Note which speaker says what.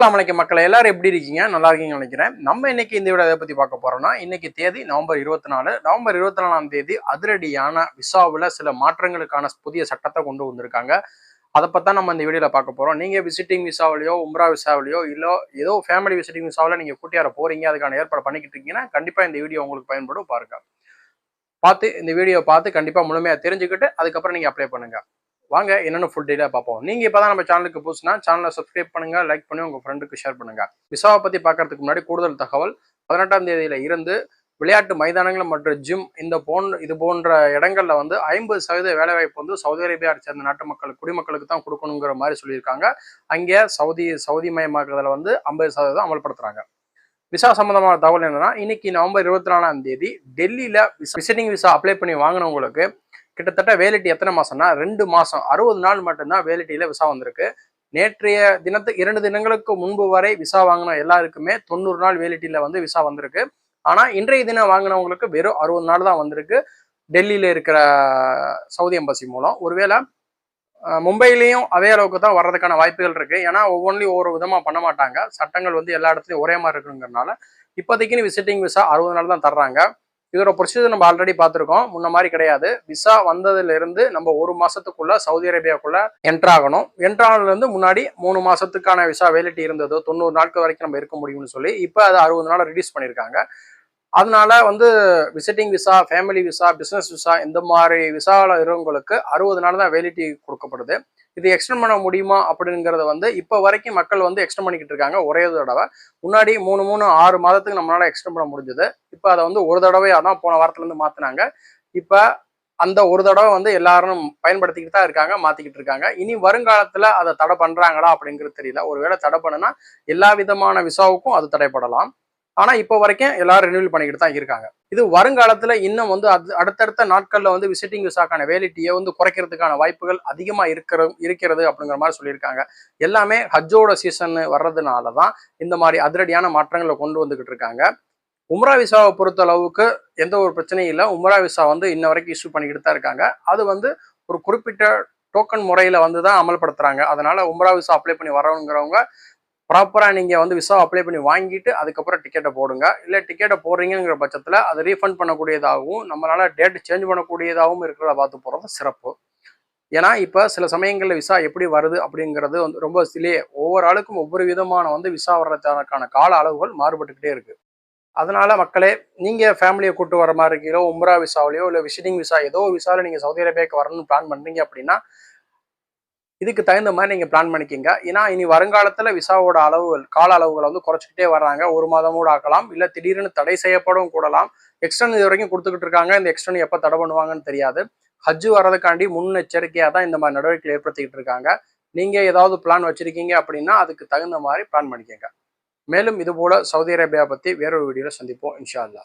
Speaker 1: அஸ்ஸலாமு மக்கள் எல்லாரும் எப்படி இருக்கீங்க? நல்லா இருக்கீங்க நினைக்கிறேன். நம்ம இன்னைக்கு இந்த விட எதை பத்தி பார்க்க போறோம்னா இன்னைக்கு தேதி நவம்பர் இருபத்தி நாலு நவம்பர் இருபத்தி நாலாம் தேதி அதிரடியான விசாவில் சில மாற்றங்களுக்கான புதிய சட்டத்தை கொண்டு வந்திருக்காங்க. அதை பத்தி நம்ம இந்த வீடியோல பார்க்க போறோம். நீங்க விசிட்டிங் விசாவிலையோ உம்ரா விசாவிலையோ இல்லோ ஏதோ ஃபேமிலி விசிட்டிங் விசாவில் நீங்க கூட்டியார போறீங்க அதுக்கான ஏற்பாடு பண்ணிக்கிட்டு இருக்கீங்கன்னா கண்டிப்பா இந்த வீடியோ உங்களுக்கு பயன்படும் பாருங்க. பார்த்து இந்த வீடியோ பார்த்து கண்டிப்பா முழுமையா தெரிஞ்சுக்கிட்டு அதுக்கப்புறம் நீங்க அப்ளை பண்ணுங்க. வாங்க என்னென்ன ஃபுல் டீலாக பார்ப்போம். நீங்கள் இப்போ தான் நம்ம சேனலுக்கு புதுசுனா சேனலை சப்ஸ்கிரைப் பண்ணுங்கள் லைக் பண்ணி உங்கள் ஃப்ரெண்டுக்கு ஷேர் பண்ணுங்கள் விசாவை பற்றி பார்க்கறதுக்கு முன்னாடி கூடுதல் தகவல் பதினெட்டாம் தேதியில் இருந்து விளையாட்டு மைதானங்கள் மற்றும் ஜிம் இந்த போன்ற இது போன்ற இடங்களில் வந்து ஐம்பது சதவீத வேலைவாய்ப்பு வந்து சவுதி அரேபியா சேர்ந்த நாட்டு மக்கள் குடிமக்களுக்கு தான் கொடுக்கணுங்கிற மாதிரி சொல்லியிருக்காங்க. அங்கே சவுதி சவுதி மயமாக்குறதுல வந்து ஐம்பது சதவீதம் அமல்படுத்துறாங்க. விசா சம்பந்தமான தகவல் என்னன்னா இன்னைக்கு நவம்பர் இருபத்தி நாலாம் தேதி டெல்லியில் விசிட்டிங் விசா அப்ளை பண்ணி வாங்கினவங்களுக்கு கிட்டத்தட்ட வேலிட்டி எத்தனை மாசம்னா ரெண்டு மாசம். அறுபது நாள் மட்டும்தான் வேலிட்டியில விசா வந்திருக்கு. நேற்றைய தினத்து இரண்டு தினங்களுக்கு முன்பு வரை விசா வாங்கின எல்லாருக்குமே தொண்ணூறு நாள் வேலிட்டியில வந்து விசா வந்திருக்கு. ஆனா இன்றைய தினம் வாங்கினவங்களுக்கு வெறும் அறுபது நாள் தான் வந்திருக்கு. டெல்லியில இருக்கிற சவுதி எம்பசி மூலம். ஒருவேளை மும்பையிலையும் அதே அளவுக்கு தான் வர்றதுக்கான வாய்ப்புகள் இருக்கு. ஏன்னா ஒவ்வொன்றிலையும் ஒவ்வொரு விதமா பண்ண மாட்டாங்க. சட்டங்கள் வந்து எல்லா இடத்துலையும் ஒரே மாதிரி இருக்குங்கிறனால இப்போதைக்குன்னு விசிட்டிங் விசா அறுபது நாள் தான் தர்றாங்க. இதோட ப்ரொசீஜர் நம்ம ஆல்ரெடி பார்த்துருக்கோம். முன்ன மாதிரி கிடையாது. விசா வந்ததுலேருந்து நம்ம ஒரு மாதத்துக்குள்ள சவுதி அரேபியாவுக்குள்ள என்ட்ரு ஆகணும். முன்னாடி மூணு மாதத்துக்கான விசா வேலிட்டி இருந்ததோ தொண்ணூறு நாட்கள் வரைக்கும் நம்ம இருக்க முடியும்னு சொல்லி இப்போ அதை அறுபது நாள் ரிடியூஸ் பண்ணியிருக்காங்க அதனால வந்து visiting visa family visa business visa இந்த மாதிரி விசாவில் இருக்கிறவங்களுக்கு அறுபது நாள் தான் வேலிட்டி கொடுக்கப்படுது. இது எக்ஸ்டெண்ட் பண்ண முடியுமா அப்படிங்கிறத வந்து இப்போ வரைக்கும் மக்கள் வந்து எக்ஸ்டெண்ட் பண்ணிக்கிட்டு இருக்காங்க ஒரே தடவை. முன்னாடி மூணு மூணு ஆறு மாதத்துக்கு நம்மளால எக்ஸ்டெண்ட் பண்ண முடிஞ்சது. இப்போ அதை வந்து ஒரு தடவையாக தான் போன வாரத்துலேருந்து மாற்றினாங்க இப்போ அந்த ஒரு தடவை வந்து எல்லாரும் பயன்படுத்திக்கிட்டு தான் இருக்காங்க மாற்றிக்கிட்டு இருக்காங்க. இனி வருங்காலத்தில் அதை தடை பண்ணுறாங்களா அப்படிங்கிறது தெரியல. ஒருவேளை தடை பண்ணுனா எல்லா விதமான விசாவுக்கும் அது தடைப்படலாம். ஆனால் இப்போ வரைக்கும் எல்லாரும் ரினியூல் பண்ணிக்கிட்டு தான் இருக்காங்க. இது வருங்காலத்தில் இன்னும் வந்து அது அடுத்தடுத்த நாட்களில் வந்து விசிட்டிங் விசாக்கான வேலிட்டியை வந்து குறைக்கிறதுக்கான வாய்ப்புகள் அதிகமாக இருக்கிற இருக்கிறது அப்படிங்கிற மாதிரி சொல்லியிருக்காங்க. எல்லாமே ஹஜ்ஜோட சீசன் வர்றதுனால தான் இந்த மாதிரி அதிரடியான மாற்றங்களை கொண்டு வந்துக்கிட்டு இருக்காங்க. உம்ரா விசாவை பொறுத்த அளவுக்கு எந்த ஒரு பிரச்சனையும் இல்லை. உம்ரா விசா வந்து இன்ன வரைக்கும் இஷ்யூ பண்ணிக்கிட்டு தான் இருக்காங்க. அது வந்து ஒரு குறிப்பிட்ட டோக்கன் முறையில் வந்து தான் அமல்படுத்துகிறாங்க அதனால் உம்ரா விசா அப்ளை பண்ணி வரவங்கிறவங்க ப்ராப்பராக நீங்கள் வந்து விசா அப்ளை பண்ணி வாங்கிட்டு அதுக்கப்புறம் டிக்கெட்டை போடுங்க. இல்லை டிக்கெட்டை போடுறீங்கிற பட்சத்தில் அதை ரீஃபண்ட் பண்ணக்கூடியதாகவும் நம்மளால் டேட் சேஞ்ச் பண்ணக்கூடியதாகவும் இருக்கிறத பார்த்து போகிறது சிறப்பு. ஏன்னா இப்போ சில சமயங்களில் விசா எப்படி வருது அப்படிங்கிறது வந்து ரொம்ப சிலே ஒவ்வொரு ஆளுக்கும் ஒவ்வொரு விதமான வந்து விசா வர்றதுக்கான கால அளவுகள் மாறுபட்டுக்கிட்டே இருக்குது அதனால மக்களே நீங்கள் ஃபேமிலியை கூட்டு வர மாதிரி இருக்கீங்களோ உம்ரா விசாவிலையோ இல்லை விசிட்டிங் விசா ஏதோ விசாவில் நீங்கள் சவுதி அரேபியாவுக்கு வரணும்னு பிளான் பண்ணுறீங்க அப்படின்னா இதுக்கு தகுந்த மாதிரி நீங்க பிளான் பண்ணிக்கிங்க. ஏன்னா இனி வருங்காலத்தில் விசாவோட அளவுகள் கால அளவுகளை வந்து குறைச்சிக்கிட்டே வர்றாங்க. ஒரு மாதம் கூட ஆக்கலாம் இல்லை திடீர்னு தடை செய்யப்படவும் கூடலாம். எக்ஸ்டன் இது வரைக்கும் கொடுத்துக்கிட்டு இருக்காங்க. இந்த எக்ஸ்டன் எப்போ தடை பண்ணுவாங்கன்னு தெரியாது. ஹஜ்ஜு வர்றதுக்காண்டி முன்னெச்சரிக்கையாக தான் இந்த மாதிரி நடவடிக்கைகள் ஏற்படுத்திக்கிட்டு இருக்காங்க. நீங்க ஏதாவது பிளான் வச்சிருக்கீங்க அப்படின்னா அதுக்கு தகுந்த மாதிரி பிளான் பண்ணிக்கங்க. மேலும் இதுபோல் சவுதி அரேபியா பற்றி வேறொரு வீடியோவில் சந்திப்போம் இன்ஷா அல்லா